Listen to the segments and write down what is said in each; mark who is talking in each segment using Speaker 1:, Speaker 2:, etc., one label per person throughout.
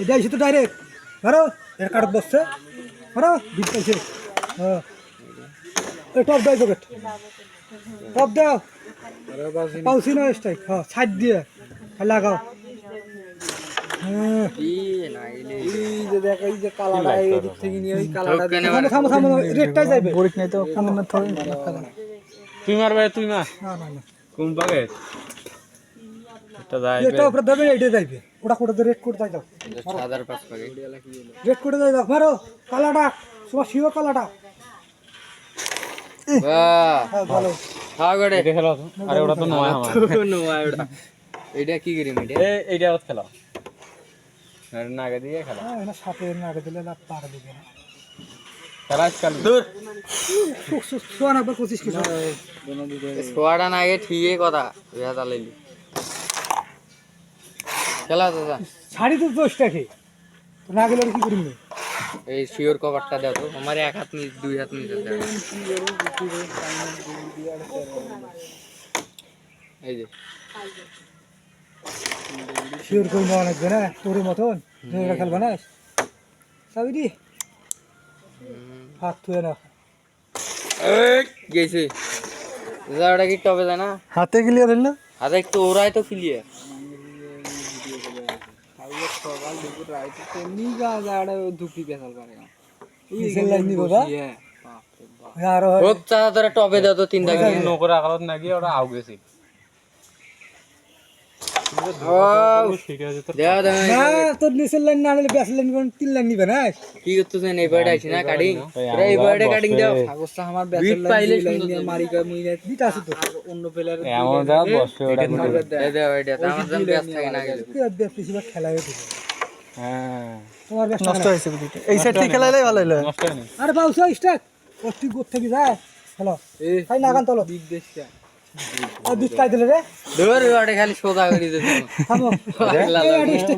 Speaker 1: এটা এসে তো ডাইরেক্ট মারো এর কাটত বসছে। মারো বিট পাইছে হ্যাঁ। টপ দাও পকেট টপ দাও। পাউসি না স্ট্রাইক হ্যাঁ সাইড দিয়ে। খালি লাগাও। হ্যাঁ।
Speaker 2: তুই মারবে তুই মার।
Speaker 1: না না না।
Speaker 2: কোন পাকে এটা যায়
Speaker 1: এটা উপরে দেবে এটা যাইবে। ওটা করে রেড করে যাই দাও
Speaker 3: সাদার পাঁচ পাকে
Speaker 1: রেড করে যাই দাও। মারো কালাটা তোমার শিও কালাটা।
Speaker 3: বাহ।
Speaker 1: হ্যাঁ ভালো।
Speaker 3: হ্যাঁ গড়ে।
Speaker 2: এটা খেলা আরে ওটা তো নয় আমার
Speaker 3: এটা কি করি
Speaker 2: এ এইটা ওত খেলা আরে নাগে দিয়ে খেলা
Speaker 1: হ্যাঁ এটা সাপে নাগে দিলে না পার দিবে না
Speaker 2: দূর
Speaker 1: সোয়ান কিছু
Speaker 3: সোয়াটা না ঠিকই কথা। খেলা দাদা
Speaker 1: শাড়ি তো দোষ টাকে না গেলে কি করিম
Speaker 3: এই শিওর কভারটা দাও তো। আমার এক হাত নিচ দুই হাত নিচে দাও। এই যে।
Speaker 1: শিওর করে নেওয়া লাগবে না তোর মতন। এটা খেলবে না? চাবি দি হাত থুয়ে না
Speaker 3: গেছে। দাদাটা কি টবে যায় না?
Speaker 4: হাতে ক্লিয়ার হইল না?
Speaker 3: হাতে একটু ওরাই তো ক্লিয়ার
Speaker 1: কিসের লাইন নিব বা আরও
Speaker 3: হোক চাচা তোরা টবে দাও তো তিনটা গিয়ে
Speaker 2: নকরে নাকি ওরা আউ গেছে ঠিক আছে তো
Speaker 3: দেওয়া দেওয়া
Speaker 1: না তোর নিচের লাইন না আনলে ব্যাস লাইন কোন তিন লাইন নিবে না?
Speaker 3: কি করতেছেন এই বাড়িটা আইছি না কাটিং এই বাড়িটা কাটিং দাও। বিট পাইলে সুন্দর মারি
Speaker 1: দিটা আছে তো?
Speaker 2: এমন যা বসে ওটা
Speaker 3: এই দাও এটা আমার যেন ব্যস্ত থাকে না গেলে
Speaker 1: তুই ব্যাস বেশিরভাগ খেলাই হয়ে
Speaker 2: হ্যাঁ।
Speaker 1: তোমার ব্যাস
Speaker 4: নষ্ট হয়েছে বুঝিতে এই সাইড থেকে খেলাইলে ভালো হইল।
Speaker 2: নষ্ট হয়নি।
Speaker 1: আরে বাউস স্টার্ট। ও তুই গোর থেকে যায় হ্যালো তাই না গান তোলো। আর দুধ খাই দিলে রে?
Speaker 3: ধর বাড়ি খালি সোজা করে দিতে
Speaker 1: থামো।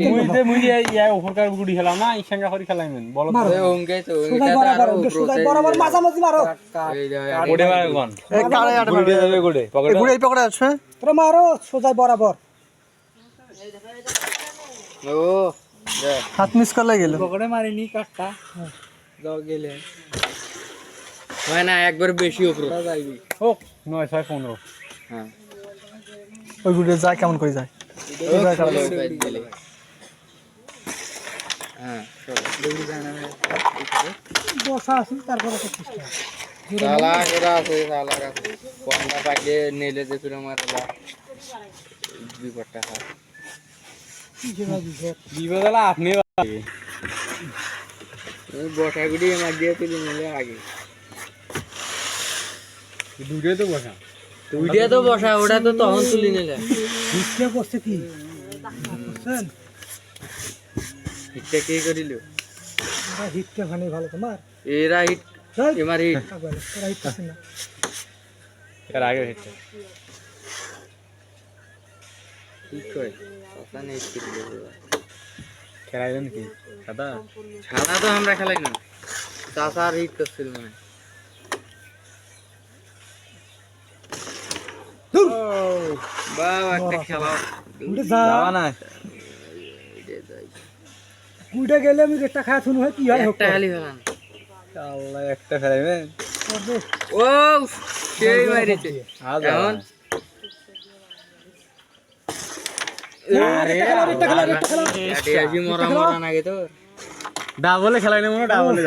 Speaker 1: এই
Speaker 2: মুই যে মুই যে ইয়া উপরকার গুড়ি খেলাম না ইসাঙ্গা করে খেলাইমেন বলো তো।
Speaker 3: ওই তো
Speaker 1: সোজা বরাবর সোজা বরাবর মাঝামাঝি মারো।
Speaker 3: এই দাও
Speaker 2: গোড়ে মার। গন
Speaker 4: আট
Speaker 2: গুড়ি যাবে গোড়ে
Speaker 4: এই গুড়ে পকড়ে আছে
Speaker 1: তোরা মারো সোজা বরাবর।
Speaker 3: ও
Speaker 4: হাত মিস করলে গেল।
Speaker 3: হয় না একবার বেশি উপর।
Speaker 2: হোক নয় ছয় পনেরো।
Speaker 3: হ্যাঁ।
Speaker 4: ওই গুড়ে যায় কেমন করে যায়।
Speaker 3: হ্যাঁ চলো।
Speaker 1: বসা আছে তারপরে
Speaker 3: আছে। আছে পাইলে নেলে যে বিপদটা হয়।
Speaker 2: আপনি
Speaker 3: ওই বসাগুড়ি আমার দিয়ে তুলি নিলে আগে।
Speaker 2: দূরে তো বসা।
Speaker 3: তুইটা তো বসা ওটা তো তখন তুলি নিলে।
Speaker 1: হিটটা করছে কি? বুঝছেন?
Speaker 3: কে করিল?
Speaker 1: ওরা হিটটা ভালো ভালো তোমার
Speaker 3: এরা হিট এমার হিট।
Speaker 1: ওরা হিট করছে না।
Speaker 2: এর আগে হচ্ছে
Speaker 3: ঠিক করে কথা নেই করিল
Speaker 2: খেলাইলেন কি? দাদা
Speaker 3: সাদা তো আমরা খেলাই না চাষা আর হিট করছিল মানে বাবা একটা খেলা
Speaker 1: উঠে যা।
Speaker 2: যাওয়া না।
Speaker 1: উঠে গেলে আমি রেটটা খায় শুনু হয় কি হয়
Speaker 3: একটা খালি ফেলান
Speaker 2: আল্লাহ একটা
Speaker 1: করবে।
Speaker 3: ও সেই মারিছে এখন?
Speaker 2: ডাবলে খেলাইলে মনে ডাবলে